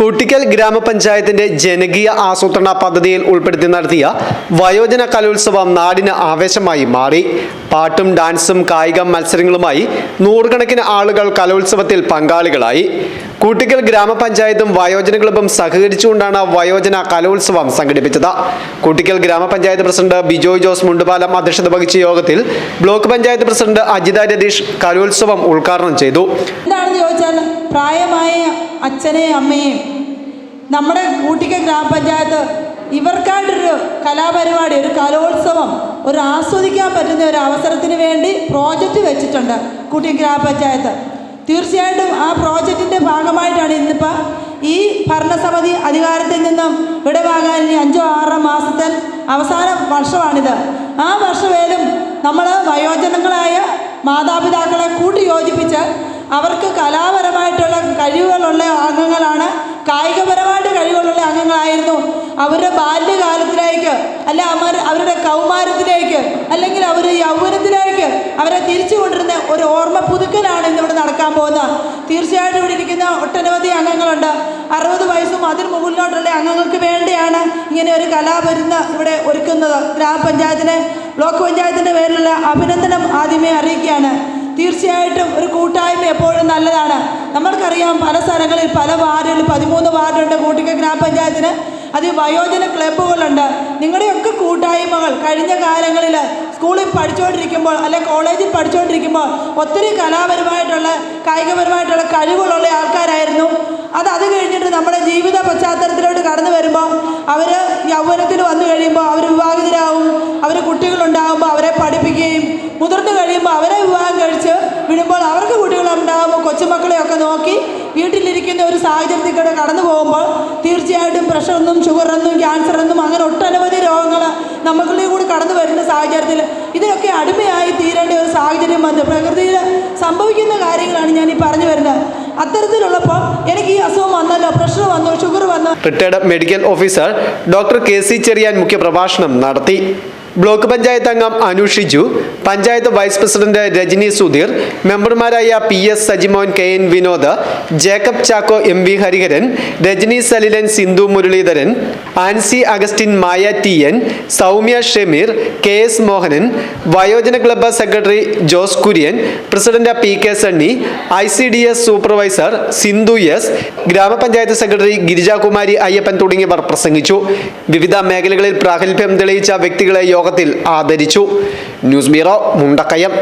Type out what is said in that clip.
കുട്ടിക്കൽ ഗ്രാമപഞ്ചായത്തിന്റെ ജനകീയ ആസൂത്രണ പദ്ധതിയിൽ ഉൾപ്പെടുത്തി നടത്തിയ വയോജന കലോത്സവം നാടിന് ആവേശമായി മാറി. പാട്ടും ഡാൻസും കായിക മത്സരങ്ങളുമായി നൂറുകണക്കിന് ആളുകൾ കലോത്സവത്തിൽ പങ്കാളികളായി. കൂട്ടിക്കൽ ഗ്രാമപഞ്ചായത്തും വയോജന ക്ലബും സഹകരിച്ചുകൊണ്ടാണ് വയോജന കലോത്സവം സംഘടിപ്പിച്ചത്. കൂട്ടിക്കൽ ഗ്രാമപഞ്ചായത്ത് പ്രസിഡന്റ് ബിജോയ് ജോസ് മുണ്ടുപാലം അധ്യക്ഷത വഹിച്ച യോഗത്തിൽ ബ്ലോക്ക് പഞ്ചായത്ത് പ്രസിഡന്റ് അജിത രതീഷ് കലോത്സവം ഉദ്ഘാടനം ചെയ്തു. എന്താണെന്ന് ചോദിച്ചാൽ പ്രായമായ അച്ഛനെയും അമ്മയെയും നമ്മുടെ കൂട്ടിക്ക ഗ്രാമപഞ്ചായത്ത് ഇവർക്കായിട്ടൊരു കലാപരിപാടി ഒരു കലോത്സവം ഒരു ആസ്വദിക്കാൻ പറ്റുന്ന ഒരു അവസരത്തിന് വേണ്ടി പ്രോജക്റ്റ് വെച്ചിട്ടുണ്ട് കുട്ടി ഗ്രാമപഞ്ചായത്ത്. തീർച്ചയായിട്ടും ആ പ്രോജക്റ്റിന്റെ ഭാഗമായിട്ടാണ് ഇന്നിപ്പോൾ ഈ ഭരണസമിതി അധികാരത്തിൽ നിന്നും വിടവാകാൻ ഇനി അഞ്ചോ ആറോ മാസത്തെ അവസാന വർഷമാണിത്. ആ വർഷമേലും നമ്മൾ വയോജനങ്ങളായ മാതാപിതാക്കളെ കൂട്ടി യോജിപ്പിച്ച് അവർക്ക് കലാപരമായിട്ടുള്ള കഴിവുകളുള്ള അംഗങ്ങളാണ് കായികപരമായിട്ട് കഴിവുകളുള്ള അംഗങ്ങളായിരുന്നു അവരുടെ ബാല്യകാലത്തിലേക്ക് അല്ല അവർ അവരുടെ കൗമാരത്തിലേക്ക് അല്ലെങ്കിൽ അവരുടെ യൗവനത്തിലേക്ക് അവരെ തിരിച്ചു കൊണ്ടിരുന്ന ഒരു ഓർമ്മ പുതുക്കലാണ് ഇന്നിവിടെ നടക്കാൻ പോകുന്നത്. തീർച്ചയായിട്ടും ഇവിടെ ഇരിക്കുന്ന ഒട്ടനവധി അംഗങ്ങളുണ്ട്. അറുപത് വയസ്സും അതിന് മുകളിലോട്ടുള്ള അംഗങ്ങൾക്ക് വേണ്ടിയാണ് ഇങ്ങനെ ഒരു കലാപരുന്ന് ഇവിടെ ഒരുക്കുന്നത്. ഗ്രാമപഞ്ചായത്തിനെ ബ്ലോക്ക് പഞ്ചായത്തിന്റെ പേരിലുള്ള അഭിനന്ദനം ആദ്യമേ അറിയിക്കുകയാണ്. തീർച്ചയായിട്ടും ഒരു കൂട്ടായ്മ എപ്പോഴും നല്ലതാണ്. നമ്മൾക്കറിയാം പല സ്ഥലങ്ങളിൽ പല വാർഡുകളിൽ പതിമൂന്ന് വാർഡുണ്ട് കൂട്ടിക്ക ഗ്രാമപഞ്ചായത്തിന്. അതിൽ വയോജന ക്ലബ്ബുകളുണ്ട്. നിങ്ങളുടെയൊക്കെ കൂട്ടായ്മകൾ കഴിഞ്ഞ കാലങ്ങളിൽ സ്കൂളിൽ പഠിച്ചുകൊണ്ടിരിക്കുമ്പോൾ അല്ലെ കോളേജിൽ പഠിച്ചുകൊണ്ടിരിക്കുമ്പോൾ ഒത്തിരി കലാപരമായിട്ടുള്ള കായികപരമായിട്ടുള്ള കഴിവുകളുള്ള ആൾക്കാരായിരുന്നു. അത് അത് കഴിഞ്ഞിട്ട് നമ്മുടെ ജീവിത പശ്ചാത്തലത്തിലോട്ട് കടന്നു വരുമ്പോൾ അവർ യൗവനത്തിൽ വന്നു കഴിയുമ്പോൾ അവർ വിവാഹിതരാകും അവർ കുട്ടികളുണ്ടാകുമ്പോൾ അവരെ പഠിപ്പിക്കുകയും മുതിർന്നു കഴിയുമ്പോൾ അവരെ വിവാഹം കഴിച്ച് വിടുമ്പോൾ അവർക്ക് കുട്ടികളുണ്ടാകുമ്പോൾ കൊച്ചുമക്കളെയൊക്കെ നോക്കി വീട്ടിലിരിക്കുന്ന ഒരു സാഹചര്യത്തിൽ കൂടെ കടന്നു പോകുമ്പോൾ തീർച്ചയായിട്ടും പ്രഷറൊന്നും ഷുഗറൊന്നും ക്യാൻസറൊന്നും അങ്ങനെ ഒട്ടനവധി രോഗങ്ങൾ നമുക്കുള്ളിൽ കൂടി കടന്നു വരുന്ന സാഹചര്യത്തിൽ ഇതിനൊക്കെ അടിമയായി തീരേണ്ട ഒരു സാഹചര്യം വന്ന്. പ്രകൃതിയിൽ സംഭവിക്കുന്ന കാര്യങ്ങളാണ് ഞാൻ ഈ പറഞ്ഞു വരുന്നത്. അത്തരത്തിലുള്ളപ്പോൾ എനിക്ക് ഈ അസുഖം വന്നല്ലോ പ്രഷർ വന്നു ഷുഗർ വന്നു. Retired medical officer doctor K C Cheriyan മുഖ്യപ്രഭാഷണം നടത്തി. ബ്ലോക്ക് പഞ്ചായത്ത് അംഗം അനു ഷിജു പഞ്ചായത്ത് വൈസ് പ്രസിഡന്റ് രജനി സുധീർ മെമ്പർമാരായ P S Sajimon K N Vinod Jacob Chacko M V Hariharan Rajani Salilan Sindhu Muraleedharan Ancy Augustine Maya T N Soumya Shemeer K S Mohanan വയോജന club secretary Jose Kurian president P K Sunny I C D S supervisor Sindhu S ഗ്രാമപഞ്ചായത്ത് secretary Girijakumari Ayyappan തുടങ്ങിയവർ പ്രസംഗിച്ചു. വിവിധ മേഖലകളിൽ പ്രാഗൽഭ്യം തെളിയിച്ച വ്യക്തികളെ യോഗത്തിൽ ആദരിച്ചു. News Bureau, Mumtakayan.